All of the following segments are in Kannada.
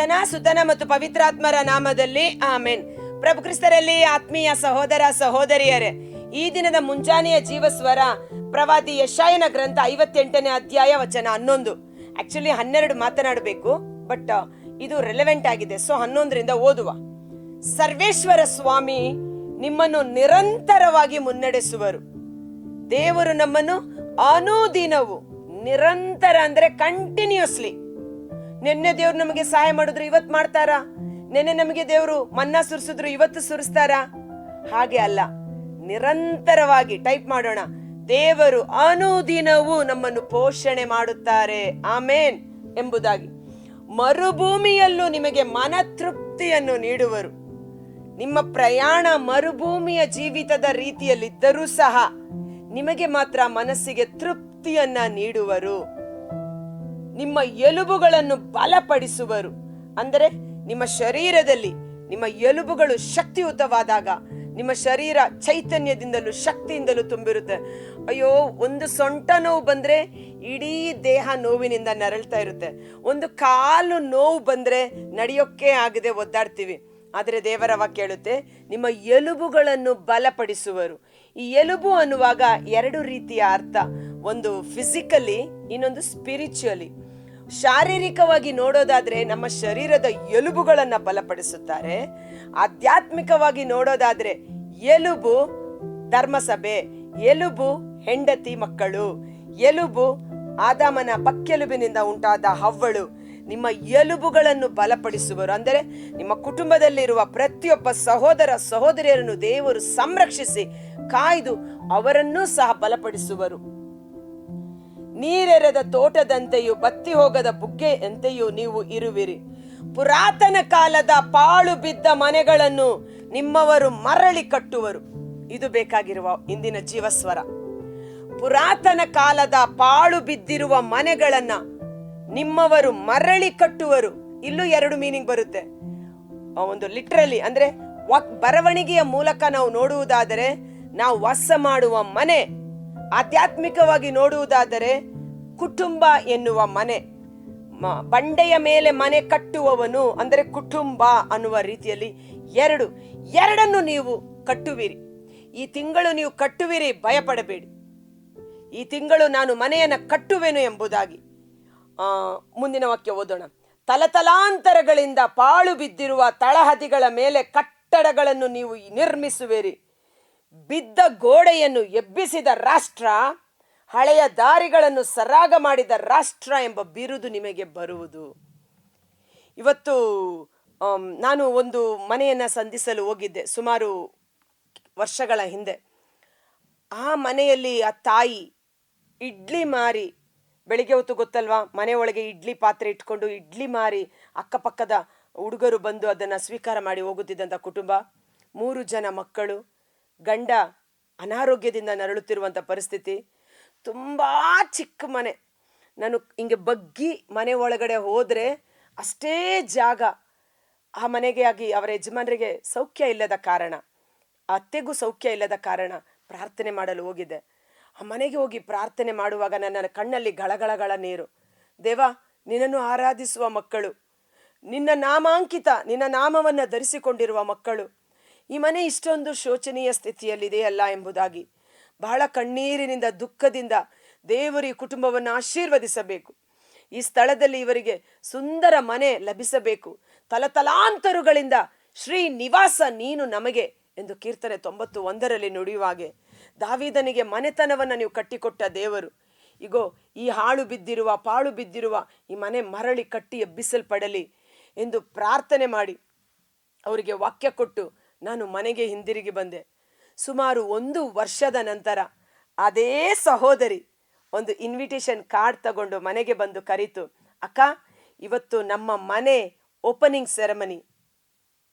ಪಿತನ ಸುತನ ಮತ್ತು ಪವಿತ್ರಾತ್ಮರ ನಾಮದಲ್ಲಿ ಆಮೇನ್. ಪ್ರಭು ಕ್ರಿಸ್ತರಲ್ಲಿ ಆತ್ಮೀಯ ಸಹೋದರ ಸಹೋದರಿಯರೇ, ಈ ದಿನದ ಮುಂಜಾನೆಯ ಜೀವಸ್ವರ ಪ್ರವಾದಿ ಯಶಾಯನ ಗ್ರಂಥ ಐವತ್ತೆಂಟನೇ ಅಧ್ಯಾಯ ವಚನ ಹನ್ನೊಂದು. ಆಕ್ಚುಲಿ ಹನ್ನೆರಡು ಮಾತನಾಡಬೇಕು ಬಟ್ ಇದು ರೆಲೆವೆಂಟ್ ಆಗಿದೆ. ಸೊ ಹನ್ನೊಂದರಿಂದ ಓದುವ. ಸರ್ವೇಶ್ವರ ಸ್ವಾಮಿ ನಿಮ್ಮನ್ನು ನಿರಂತರವಾಗಿ ಮುನ್ನಡೆಸುವರು. ದೇವರು ನಮ್ಮನ್ನು ಅನುದಿನವು ನಿರಂತರ ಅಂದ್ರೆ ಕಂಟಿನ್ಯೂಸ್ಲಿ ನಿನ್ನೆ ದೇವ್ರು ನಮಗೆ ಸಹಾಯ ಮಾಡಿದ್ರು ಇವತ್ತು ಮಾಡ್ತಾರ? ನಿನ್ನೆ ನಮಗೆ ದೇವರು ಮನ್ನಾ ಸುರಿಸಿದ್ರು, ಇವತ್ತು ಸುರಿಸ್ತಾರ? ಹಾಗೆ ಅಲ್ಲ. ನಿರಂತರವಾಗಿ ಟೈಪ್ ಮಾಡೋಣ. ದೇವರು ಅನುದಿನವೂ ನಮ್ಮನ್ನು ಪೋಷಣೆ ಮಾಡುತ್ತಾರೆ. ಆಮೇನ್ ಎಂಬುದಾಗಿ. ಮರುಭೂಮಿಯಲ್ಲೂ ನಿಮಗೆ ಮನತೃಪ್ತಿಯನ್ನು ನೀಡುವರು. ನಿಮ್ಮ ಪ್ರಯಾಣ ಮರುಭೂಮಿಯ ಜೀವಿತದ ರೀತಿಯಲ್ಲಿದ್ದರೂ ಸಹ ನಿಮಗೆ ಮಾತ್ರ ಮನಸ್ಸಿಗೆ ತೃಪ್ತಿಯನ್ನ ನೀಡುವರು. ನಿಮ್ಮ ಎಲುಬುಗಳನ್ನು ಬಲಪಡಿಸುವರು. ಅಂದರೆ ನಿಮ್ಮ ಶರೀರದಲ್ಲಿ ನಿಮ್ಮ ಎಲುಬುಗಳು ಶಕ್ತಿಯುತವಾದಾಗ, ನಿಮ್ಮ ಶರೀರ ಚೈತನ್ಯದಿಂದಲೂ ಶಕ್ತಿಯಿಂದಲೂ ತುಂಬಿರುತ್ತೆ. ಅಯ್ಯೋ, ಒಂದು ಸೊಂಟ ನೋವು ಬಂದರೆ ಇಡೀ ದೇಹ ನೋವಿನಿಂದ ನರಳ್ತಾ ಇರುತ್ತೆ. ಒಂದು ಕಾಲು ನೋವು ಬಂದರೆ ನಡೆಯೋಕ್ಕೆ ಆಗದೆ ಒದ್ದಾಡ್ತೀವಿ. ಆದರೆ ದೇವರ ಕೇಳುತ್ತೆ ನಿಮ್ಮ ಎಲುಬುಗಳನ್ನು ಬಲಪಡಿಸುವರು. ಈ ಎಲುಬು ಅನ್ನುವಾಗ ಎರಡು ರೀತಿಯ ಅರ್ಥ. ಒಂದು ಫಿಸಿಕಲಿ ಇನ್ನೊಂದು ಸ್ಪಿರಿಚುವಲಿ ಶಾರೀರಿಕವಾಗಿ ನೋಡೋದಾದ್ರೆ ನಮ್ಮ ಶರೀರದ ಎಲುಬುಗಳನ್ನು ಬಲಪಡಿಸುತ್ತಾರೆ. ಆಧ್ಯಾತ್ಮಿಕವಾಗಿ ನೋಡೋದಾದ್ರೆ ಎಲುಬು ಧರ್ಮಸಭೆ, ಎಲುಬು ಹೆಂಡತಿ ಮಕ್ಕಳು, ಎಲುಬು ಆದಾಮನ ಪಕ್ಕೆಲುಬಿನಿಂದ ಉಂಟಾದ ಹವ್ವಳು. ನಿಮ್ಮ ಎಲುಬುಗಳನ್ನು ಬಲಪಡಿಸುವರು. ಅಂದರೆ ನಿಮ್ಮ ಕುಟುಂಬದಲ್ಲಿರುವ ಪ್ರತಿಯೊಬ್ಬ ಸಹೋದರ ಸಹೋದರಿಯರನ್ನು ದೇವರು ಸಂರಕ್ಷಿಸಿ ಕಾಯ್ದು ಅವರನ್ನೂ ಸಹ ಬಲಪಡಿಸುವರು. ನೀರೆರೆದ ತೋಟದಂತೆಯೂ ಬತ್ತಿ ಹೋಗದ ಬುಗ್ಗೆಯಂತೆಯೂ ನೀವು ಇರುವಿರಿ. ಪುರಾತನ ಕಾಲದ ಪಾಳು ಬಿದ್ದ ಮನೆಗಳನ್ನು ನಿಮ್ಮವರು ಮರಳಿ ಕಟ್ಟುವರು. ಇದು ಬೇಕಾಗಿರುವ ಇಂದಿನ ಜೀವಸ್ವರ. ಪುರಾತನ ಕಾಲದ ಪಾಳು ಬಿದ್ದಿರುವ ಮನೆಗಳನ್ನ ನಿಮ್ಮವರು ಮರಳಿ ಕಟ್ಟುವರು. ಇಲ್ಲೂ ಎರಡು ಮೀನಿಂಗ್ ಬರುತ್ತೆ. ಒಂದು ಲಿಟ್ರಲಿ ಅಂದ್ರೆ ಬರವಣಿಗೆಯ ಮೂಲಕ ನಾವು ನೋಡುವುದಾದರೆ ನಾವು ವಾಸ ಮಾಡುವ ಮನೆ ಆಧ್ಯಾತ್ಮಿಕವಾಗಿ ನೋಡುವುದಾದರೆ ಕುಟುಂಬ ಎನ್ನುವ ಮನೆ ಬಂಡೆಯ ಮೇಲೆ ಮನೆ ಕಟ್ಟುವವನು ಅಂದರೆ ಕುಟುಂಬ ಅನ್ನುವ ರೀತಿಯಲ್ಲಿ ಎರಡು, ಎರಡನ್ನು ನೀವು ಕಟ್ಟುವಿರಿ. ಈ ತಿಂಗಳು ನೀವು ಕಟ್ಟುವಿರಿ, ಭಯಪಡಬೇಡಿ. ಈ ತಿಂಗಳು ನಾನು ಮನೆಯನ್ನು ಕಟ್ಟುವೆನು ಎಂಬುದಾಗಿ. ಮುಂದಿನ ವಾಕ್ಯ ಓದೋಣ. ತಲತಲಾಂತರಗಳಿಂದ ಪಾಳು ಬಿದ್ದಿರುವ ತಳಹದಿಗಳ ಮೇಲೆ ಕಟ್ಟಡಗಳನ್ನು ನೀವು ನಿರ್ಮಿಸುವಿರಿ. ಬಿದ್ದ ಗೋಡೆಯನ್ನು ಎಬ್ಬಿಸಿದ ರಾಷ್ಟ್ರ, ಹಳೆಯ ದಾರಿಗಳನ್ನು ಸರಾಗ ಮಾಡಿದ ರಾಷ್ಟ್ರ ಎಂಬ ಬಿರುದು ನಿಮಗೆ ಬರುವುದು. ಇವತ್ತು ನಾನು ಒಂದು ಮನೆಯನ್ನು ಸಂಧಿಸಲು ಹೋಗಿದ್ದೆ ಸುಮಾರು ವರ್ಷಗಳ ಹಿಂದೆ. ಆ ಮನೆಯಲ್ಲಿ ಆ ತಾಯಿ ಇಡ್ಲಿ ಮಾರಿ, ಬೆಳಿಗ್ಗೆ ಹೊತ್ತು ಗೊತ್ತಲ್ವಾ, ಮನೆ ಒಳಗೆ ಇಡ್ಲಿ ಪಾತ್ರೆ ಇಟ್ಕೊಂಡು ಇಡ್ಲಿ ಮಾರಿ ಅಕ್ಕಪಕ್ಕದ ಹುಡುಗರು ಬಂದು ಅದನ್ನು ಸ್ವೀಕಾರ ಮಾಡಿ ಹೋಗುತ್ತಿದ್ದಂಥ ಕುಟುಂಬ. ಮೂರು ಜನ ಮಕ್ಕಳು ಗಂಡ ಅನಾರೋಗ್ಯದಿಂದ ನರಳುತ್ತಿರುವಂಥ ಪರಿಸ್ಥಿತಿ. ತುಂಬ ಚಿಕ್ಕ ಮನೆ. ನಾನು ಹಿಂಗೆ ಬಗ್ಗಿ ಮನೆ ಒಳಗಡೆ ಹೋದರೆ ಅಷ್ಟೇ ಜಾಗ. ಆ ಮನೆಗೆ ಆಗಿ ಅವರ ಯಜಮಾನರಿಗೆ ಸೌಖ್ಯ ಇಲ್ಲದ ಕಾರಣ, ಅತ್ತೆಗೂ ಸೌಖ್ಯ ಇಲ್ಲದ ಕಾರಣ ಪ್ರಾರ್ಥನೆ ಮಾಡಲು ಹೋಗಿದ್ದೆ. ಆ ಮನೆಗೆ ಹೋಗಿ ಪ್ರಾರ್ಥನೆ ಮಾಡುವಾಗ ನನ್ನ ಕಣ್ಣಲ್ಲಿ ಗಳಗಳಗಳ ನೀರು. ದೇವ, ನಿನ್ನನ್ನು ಆರಾಧಿಸುವ ಮಕ್ಕಳು, ನಿನ್ನ ನಾಮಾಂಕಿತ, ನಿನ್ನ ನಾಮವನ್ನು ಧರಿಸಿಕೊಂಡಿರುವ ಮಕ್ಕಳು ಈ ಮನೆ ಇಷ್ಟೊಂದು ಶೋಚನೀಯ ಸ್ಥಿತಿಯಲ್ಲಿದೆಯಲ್ಲ ಎಂಬುದಾಗಿ. ಬಹಳ ಕಣ್ಣೀರಿನಿಂದ, ದುಃಖದಿಂದ ದೇವರು ಈ ಕುಟುಂಬವನ್ನು ಆಶೀರ್ವದಿಸಬೇಕು. ಈ ಸ್ಥಳದಲ್ಲಿ ಇವರಿಗೆ ಸುಂದರ ಮನೆ ಲಭಿಸಬೇಕು. ತಲತಲಾಂತರುಗಳಿಂದ, ಶ್ರೀ ನಿವಾಸ, ನೀನು ನಮಗೆ ಎಂದು ಕೀರ್ತನೆ ತೊಂಬತ್ತು ಒಂದರಲ್ಲಿ ನುಡಿಯುವಾಗೆ ದಾವಿದನಿಗೆ ಮನೆತನವನ್ನು ನೀವು ಕಟ್ಟಿಕೊಟ್ಟ ದೇವರು. ಇಗೋ, ಈ ಹಾಳು ಬಿದ್ದಿರುವ, ಪಾಳು ಬಿದ್ದಿರುವ ಈ ಮನೆ ಮರಳಿ ಕಟ್ಟಿ ಎಬ್ಬಿಸಲ್ಪಡಲಿ ಎಂದು ಪ್ರಾರ್ಥನೆ ಮಾಡಿ ಅವರಿಗೆ ವಾಕ್ಯ ಕೊಟ್ಟು ನಾನು ಮನೆಗೆ ಹಿಂದಿರುಗಿ ಬಂದೆ. ಸುಮಾರು ಒಂದು ವರ್ಷದ ನಂತರ ಅದೇ ಸಹೋದರಿ ಒಂದು ಇನ್ವಿಟೇಷನ್ ಕಾರ್ಡ್ ತಗೊಂಡು ಮನೆಗೆ ಬಂದು ಕರೀತು. ಅಕ್ಕ, ಇವತ್ತು ನಮ್ಮ ಮನೆ ಓಪನಿಂಗ್ ಸೆರೆಮನಿ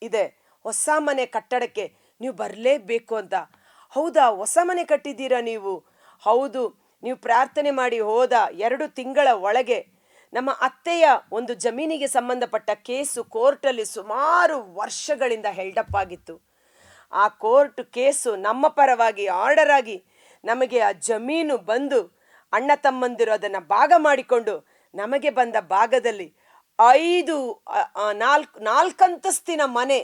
ಇದೆ. ಹೊಸ ಮನೆ ಕಟ್ಟಡಕ್ಕೆ ನೀವು ಬರಲೇಬೇಕು ಅಂತ. ಹೌದಾ? ಹೊಸ ಮನೆ ಕಟ್ಟಿದ್ದೀರಾ ನೀವು? ಹೌದು. ನೀವು ಪ್ರಾರ್ಥನೆ ಮಾಡಿ ಹೋದ ಎರಡು ತಿಂಗಳ ಒಳಗೆ ನಮ್ಮ ಅತ್ತೆಯ ಒಂದು ಜಮೀನಿಗೆ ಸಂಬಂಧಪಟ್ಟ ಕೇಸು ಕೋರ್ಟಲ್ಲಿ ಸುಮಾರು ವರ್ಷಗಳಿಂದ ಹೆಲ್ಡಪ್ ಆಗಿತ್ತು. ಆ ಕೋರ್ಟ್ ಕೇಸು ನಮ್ಮ ಪರವಾಗಿ ಆರ್ಡರ್ ಆಗಿ ನಮಗೆ ಆ ಜಮೀನು ಬಂದು ಅಣ್ಣ ತಮ್ಮಂದಿರು ಅದನ್ನು ಭಾಗ ಮಾಡಿಕೊಂಡು ನಮಗೆ ಬಂದ ಭಾಗದಲ್ಲಿ ಐದು ನಾಲ್ಕು, ನಾಲ್ಕಂತಸ್ತಿನ ಮನೆ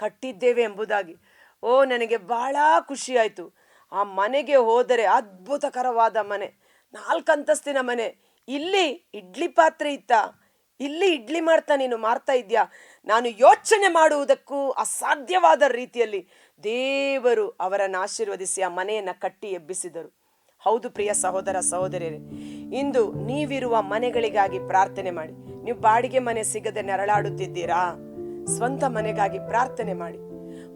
ಕಟ್ಟಿದ್ದೇವೆ ಎಂಬುದಾಗಿ. ಓ, ನನಗೆ ಬಹಳ ಖುಷಿಯಾಯಿತು ಆ ಮನೆಗೆ ಹೋದರೆ ಅದ್ಭುತಕರವಾದ ಮನೆ, ನಾಲ್ಕಂತಸ್ತಿನ ಮನೆ ಇಲ್ಲಿ ಇಡ್ಲಿ ಪಾತ್ರೆ ಇತ್ತ? ಇಲ್ಲಿ ಇಡ್ಲಿ ಮಾಡ್ತಾ ನೀನು ಮಾರ್ತಾ ಇದ್ಯಾ? ನಾನು ಯೋಚನೆ ಮಾಡುವುದಕ್ಕೂ ಅಸಾಧ್ಯವಾದ ರೀತಿಯಲ್ಲಿ ದೇವರು ಅವರನ್ನು ಆಶೀರ್ವದಿಸಿ ಆ ಮನೆಯನ್ನು ಕಟ್ಟಿ ಎಬ್ಬಿಸಿದರು. ಹೌದು ಪ್ರಿಯ ಸಹೋದರ ಸಹೋದರಿಯರೇ, ಇಂದು ನೀವಿರುವ ಮನೆಗಳಿಗಾಗಿ ಪ್ರಾರ್ಥನೆ ಮಾಡಿ. ನೀವು ಬಾಡಿಗೆ ಮನೆ ಸಿಗದೆ ನೆರಳಾಡುತ್ತಿದ್ದೀರಾ? ಸ್ವಂತ ಮನೆಗಾಗಿ ಪ್ರಾರ್ಥನೆ ಮಾಡಿ.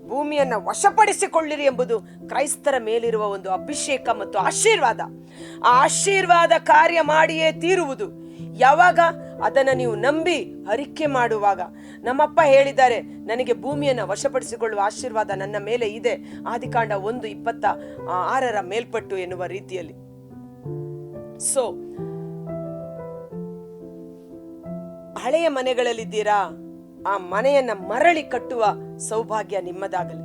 ಭೂಮಿಯನ್ನ ವಶಪಡಿಸಿಕೊಳ್ಳಿರಿ ಎಂಬುದು ಕ್ರೈಸ್ತರ ಮೇಲಿರುವ ಒಂದು ಅಭಿಷೇಕ ಮತ್ತು ಆಶೀರ್ವಾದ. ಆ ಆಶೀರ್ವಾದ ಕಾರ್ಯ ಮಾಡಿಯೇ ತೀರುವುದು. ಯಾವಾಗ? ಅದನ್ನು ನೀವು ನಂಬಿ ಹರಿಕೆ ಮಾಡುವಾಗ. ನಮ್ಮಪ್ಪ ಹೇಳಿದ್ದಾರೆ, ನನಗೆ ಭೂಮಿಯನ್ನು ವಶಪಡಿಸಿಕೊಳ್ಳುವ ಆಶೀರ್ವಾದ ನನ್ನ ಮೇಲೆ ಇದೆ. ಆದಿಕಾಂಡ ಒಂದು ಇಪ್ಪತ್ತ ಆರರ ಮೇಲ್ಪಟ್ಟು ಎನ್ನುವ ರೀತಿಯಲ್ಲಿ. ಸೊ ಹಳೆಯ ಮನೆಗಳಲ್ಲಿದ್ದೀರಾ? ಆ ಮನೆಯನ್ನ ಮರಳಿ ಕಟ್ಟುವ ಸೌಭಾಗ್ಯ ನಿಮ್ಮದಾಗಲಿ.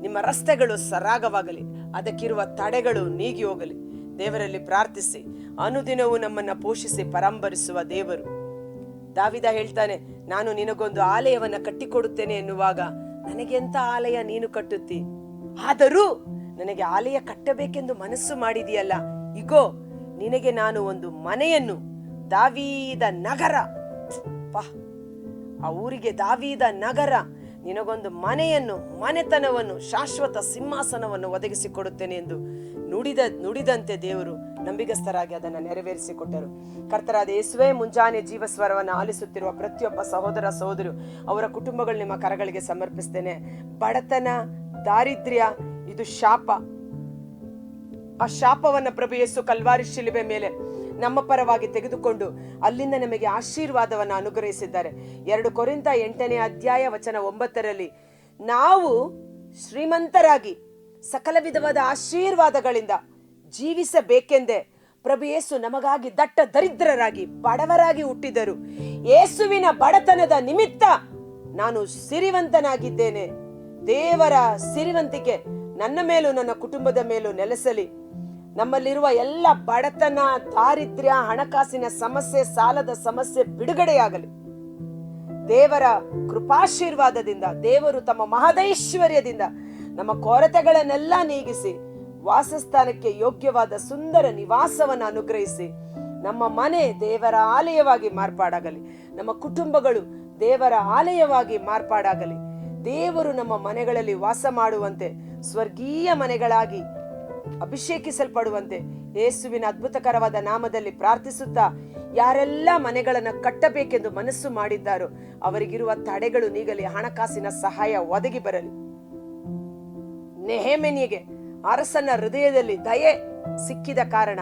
ನಿಮ್ಮ ರಸ್ತೆಗಳು ಸರಾಗವಾಗಲಿ, ಅದಕ್ಕಿರುವ ತಡೆಗಳು ನೀಗಿ ಹೋಗಲಿ. ದೇವರಲ್ಲಿ ಪ್ರಾರ್ಥಿಸಿ, ಅನುದಿನವೂ ನಮ್ಮನ್ನ ಪೋಷಿಸಿ ಪರಂಬರಿಸುವ ದೇವರು. ದಾವಿದ ಹೇಳ್ತಾನೆ, ನಾನು ನಿನಗೊಂದು ಆಲಯವನ್ನ ಕಟ್ಟಿಕೊಡುತ್ತೇನೆ ಎನ್ನುವಾಗ, ನನಗೆ ಎಂತ ಆಲಯ ನೀನು ಕಟ್ಟುತ್ತಿ? ಆದರೂ ನನಗೆ ಆಲಯ ಕಟ್ಟಬೇಕೆಂದು ಮನಸ್ಸು ಮಾಡಿದೆಯಲ್ಲ, ಇಗೋ, ನಿನಗೆ ನಾನು ಒಂದು ಮನೆಯನ್ನು, ದಾವೀದ ನಗರ. ಪಾ. ಆ ಊರಿಗೆ ದಾವಿದ ನಗರ. ನಿನಗೊಂದು ಮನೆಯನ್ನು, ಮನೆತನವನ್ನು, ಶಾಶ್ವತ ಸಿಂಹಾಸನವನ್ನು ಒದಗಿಸಿಕೊಡುತ್ತೇನೆ ಎಂದು ನುಡಿದ, ನುಡಿದಂತೆ ದೇವರು ನಂಬಿಗಸ್ಥರಾಗಿ ಅದನ್ನು ನೆರವೇರಿಸಿಕೊಟ್ಟರು. ಕರ್ತರಾದ ಯೇಸುವೆ, ಮುಂಜಾನೆ ಜೀವಸ್ವರವನ್ನು ಆಲಿಸುತ್ತಿರುವ ಪ್ರತಿಯೊಬ್ಬ ಸಹೋದರ ಸಹೋದರು ಅವರ ಕುಟುಂಬಗಳು ನಿಮ್ಮ ಕರಗಳಿಗೆ ಸಮರ್ಪಿಸ್ತೇನೆ ಬಡತನ, ದಾರಿದ್ರ್ಯ, ಇದು ಶಾಪ. ಆ ಶಾಪವನ್ನು ಪ್ರಭು ಯೇಸು ಕಲ್ವಾರಿ ಶಿಲುಬೆ ಮೇಲೆ ನಮ್ಮ ಪರವಾಗಿ ತೆಗೆದುಕೊಂಡು ಅಲ್ಲಿಂದ ನಮಗೆ ಆಶೀರ್ವಾದವನ್ನು ಅನುಗ್ರಹಿಸಿದ್ದಾರೆ. ಎರಡು ಕೊರಿಂತ ಎಂಟನೇ ಅಧ್ಯಾಯ ವಚನ ಒಂಬತ್ತರಲ್ಲಿ ನಾವು ಶ್ರೀಮಂತರಾಗಿ ಸಕಲ ವಿಧವಾದ ಆಶೀರ್ವಾದಗಳಿಂದ ಜೀವಿಸಬೇಕೆಂದೇ ಪ್ರಭು ಯೇಸು ನಮಗಾಗಿ ದಟ್ಟ ದರಿದ್ರರಾಗಿ ಬಡವರಾಗಿ ಹುಟ್ಟಿದರು. ಯೇಸುವಿನ ಬಡತನದ ನಿಮಿತ್ತ ನಾನು ಸಿರಿವಂತನಾಗಿದ್ದೇನೆ. ದೇವರ ಸಿರಿವಂತಿಕೆ ನನ್ನ ಮೇಲೂ ನನ್ನ ಕುಟುಂಬದ ಮೇಲೂ ನೆಲೆಸಲಿ. ನಮ್ಮಲ್ಲಿರುವ ಎಲ್ಲ ಬಡತನ, ದಾರಿದ್ರ್ಯ, ಹಣಕಾಸಿನ ಸಮಸ್ಯೆ, ಸಾಲದ ಸಮಸ್ಯೆ ಬಿಡುಗಡೆಯಾಗಲಿ. ದೇವರ ಕೃಪಾಶೀರ್ವಾದದಿಂದ, ದೇವರು ತಮ್ಮ ಮಹದೈಶ್ವರ್ಯದಿಂದ ನಮ್ಮ ಕೊರತೆಗಳನ್ನೆಲ್ಲ ನೀಗಿಸಿ, ವಾಸಸ್ಥಾನಕ್ಕೆ ಯೋಗ್ಯವಾದ ಸುಂದರ ನಿವಾಸವನ್ನು ಅನುಗ್ರಹಿಸಿ, ನಮ್ಮ ಮನೆ ದೇವರ ಆಲಯವಾಗಿ ಮಾರ್ಪಾಡಾಗಲಿ. ನಮ್ಮ ಕುಟುಂಬಗಳು ದೇವರ ಆಲಯವಾಗಿ ಮಾರ್ಪಾಡಾಗಲಿ. ದೇವರು ನಮ್ಮ ಮನೆಗಳಲ್ಲಿ ವಾಸ ಮಾಡುವಂತೆ ಸ್ವರ್ಗೀಯ ಮನೆಗಳಾಗಿ ಅಭಿಷೇಕಿಸಲ್ಪಡುವಂತೆ ಯೇಸುವಿನ ಅದ್ಭುತಕರವಾದ ನಾಮದಲ್ಲಿ ಪ್ರಾರ್ಥಿಸುತ್ತಾ ಯಾರೆಲ್ಲ ಮನೆಗಳನ್ನು ಕಟ್ಟಬೇಕೆಂದು ಮನಸ್ಸು ಮಾಡಿದ್ದಾರೋ ಅವರಿಗಿರುವ ತಡೆಗಳು ನೀಗಲಿ, ಹಣಕಾಸಿನ ಸಹಾಯ ಒದಗಿ ಬರಲಿ. ನೆಹೆಮೆನಿಗೆ ಅರಸನ ಹೃದಯದಲ್ಲಿ ದಯೆ ಸಿಕ್ಕಿದ ಕಾರಣ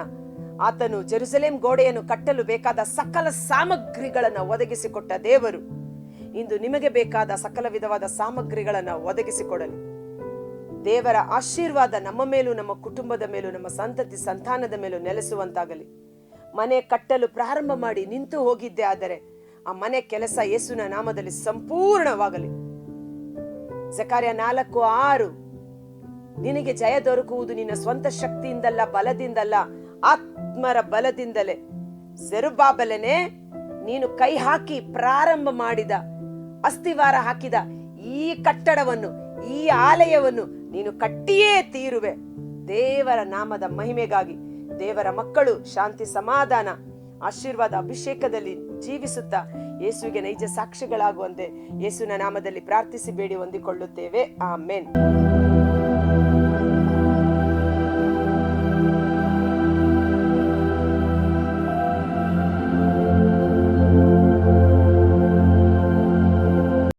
ಆತನು ಜೆರುಸಲೇಂ ಗೋಡೆಯನ್ನು ಕಟ್ಟಲು ಬೇಕಾದ ಸಕಲ ಸಾಮಗ್ರಿಗಳನ್ನು ಒದಗಿಸಿಕೊಟ್ಟ ದೇವರು. ಇಂದು ನಿಮಗೆ ಬೇಕಾದ ಸಕಲ ವಿಧವಾದ ಸಾಮಗ್ರಿಗಳನ್ನು ಒದಗಿಸಿಕೊಡಲಿ. ದೇವರ ಆಶೀರ್ವಾದ ನಮ್ಮ ಮೇಲೂ, ನಮ್ಮ ಕುಟುಂಬದ ಮೇಲೂ, ನಮ್ಮ ಸಂತತಿ ಸಂತಾನದ ಮೇಲೂ ನೆಲೆಸುವಂತಾಗಲಿ. ಮನೆ ಕಟ್ಟಲು ಪ್ರಾರಂಭ ಮಾಡಿ ನಿಂತು ಹೋಗಿದ್ದೆ ಆದರೆ ಆ ಮನೆ ಕೆಲಸ ಯೇಸುನ ನಾಮದಲ್ಲಿ ಸಂಪೂರ್ಣವಾಗಲಿ. ಜಕಾರ್ಯ ನಾಲ್ಕು ಆರು, ನಿನಗೆ ಜಯ ದೊರಕುವುದು ನಿನ್ನ ಸ್ವಂತ ಶಕ್ತಿಯಿಂದಲ್ಲ, ಬಲದಿಂದಲ್ಲ, ಆತ್ಮರ ಬಲದಿಂದಲೇ. ಜೆರುಬಾಬಲನೆ ನೀನು ಕೈ ಹಾಕಿ ಪ್ರಾರಂಭ ಮಾಡಿದ ಅಸ್ಥಿವಾರ ಹಾಕಿದ ಈ ಕಟ್ಟಡವನ್ನು, ಈ ಆಲಯವನ್ನು ನೀನು ಕಟ್ಟಿಯೇ ತೀರುವೆ. ದೇವರ ನಾಮದ ಮಹಿಮೆಗಾಗಿ ದೇವರ ಮಕ್ಕಳು ಶಾಂತಿ ಸಮಾಧಾನ, ಆಶೀರ್ವಾದ ಅಭಿಷೇಕದಲ್ಲಿ ಜೀವಿಸುತ್ತಾ ಯೇಸುವಿಗೆ ನೈಜ ಸಾಕ್ಷಿಗಳಾಗುವಂತೆ ಯೇಸುವಿನ ನಾಮದಲ್ಲಿ ಪ್ರಾರ್ಥಿಸಿ ಬೇಡಿ ಹೊಂದಿಕೊಳ್ಳುತ್ತೇವೆ. ಆಮೇನ್.